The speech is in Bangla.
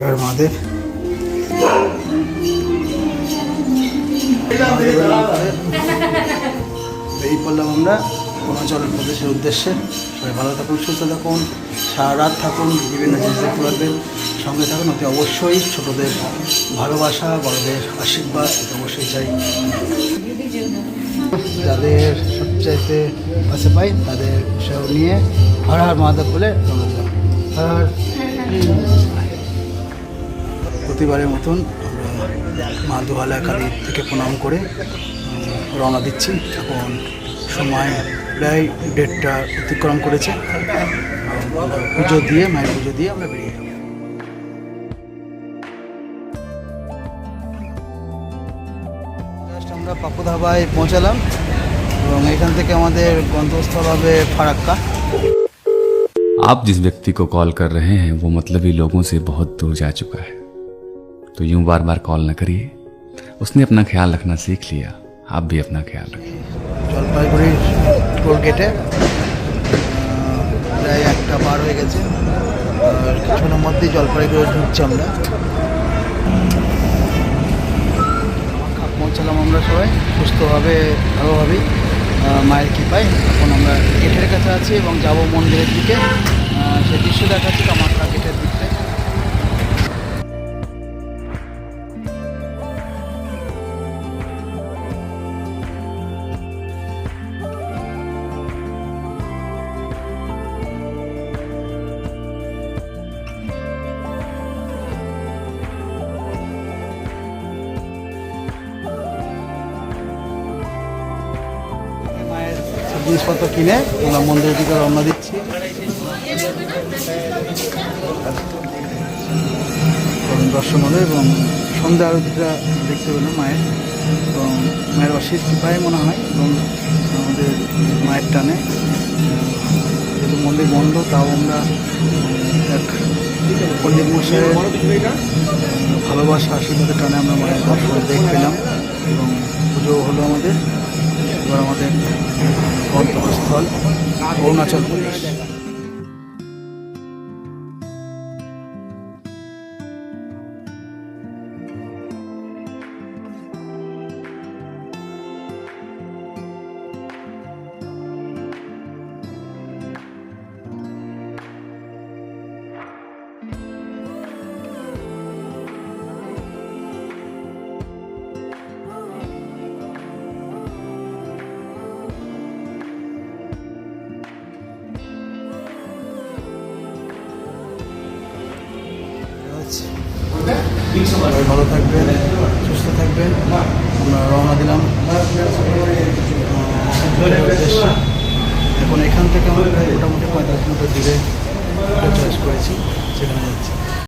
মহাদেব বেরিয়ে পড়লাম আমরা অরুণাচল প্রদেশের উদ্দেশ্যে। সবাই ভালো থাকুন, সুস্থ থাকুন, সারা রাত থাকুন, বিভিন্ন জিনিস দেখতে পারবেন। সঙ্গে থাকুন, অতি অবশ্যই ছোটদের ভালোবাসা, বড়দের আশীর্বাদ অবশ্যই চাই। যাদের সবচাইতে কাছে পাই তাদের সব নিয়ে হর হর মহাদেব বলে হর হর। প্রতিবারের মতন আমরা মা দুহালা কালী থেকে প্রণাম করে উম, রওনা দিচ্ছি এখন সময় প্রায় দেড়টা অতিক্রম করেছে আমরা পুজো দিয়ে মায়ের পুজো দিয়ে আমরা বেরিয়ে যাবো Just আমরা পাপু ধাবায় পৌঁছালাম এবং এখান থেকে আমাদের গন্তব্যস্থল হবে ফারাক্কা आप जिस व्यक्ति को कॉल कर रहे हैं वो मतलबी लोगों से बहुत दूर जा चुका है तो यूं बार बार कॉल न करिए उसने अपना ख्याल रखना सीख लिया आप भी अपना ख्याल रखिए জলপাইগুড়ির টোল গেটে প্রায় একটা পার হয়ে গেছে আর কিছুক্ষণের মধ্যেই জলপাইগুড়ি ঢুকছি আমরা খাপ পৌঁছালাম আমরা সবাই সুস্থভাবে ভালোভাবেই আহ, মায়ের কৃপায় এখন আমরা গেটের কাছে আছি এবং যাব মন্দিরের দিকে আহ, সেই দৃশ্য দেখাচ্ছি কামাখ্যা জিনিসপত্র কিনে আমরা মন্দিরের দিকে রওনা দিচ্ছি। দর্শন হলো এবং সন্ধ্যা আরতিটা দেখতে পেলাম মায়ের। এবং মায়ের অশেষ কৃপায় মনে হয় এবং আমাদের মায়ের টানে। যেহেতু মন্দির বন্ধ, তাও আমরা এক পণ্ডিত মশাইয়ের ভালোবাসা, আশীর্বাদের টানে আমরা মায়ের দর্শন দেখ পেলাম। এবং পুজো হলো আমাদের। এবার আমাদের গন্তব্যস্থল অরুণাচল প্রদেশ। সবাই ভালো থাকবেন, সুস্থ থাকবেন। আমরা রওনা দিলাম। এখন এখান থেকে আমরা মোটামুটি পঁয়তাল্লিশ মিনিটের দূরে করেছি, সেখানে যাচ্ছি।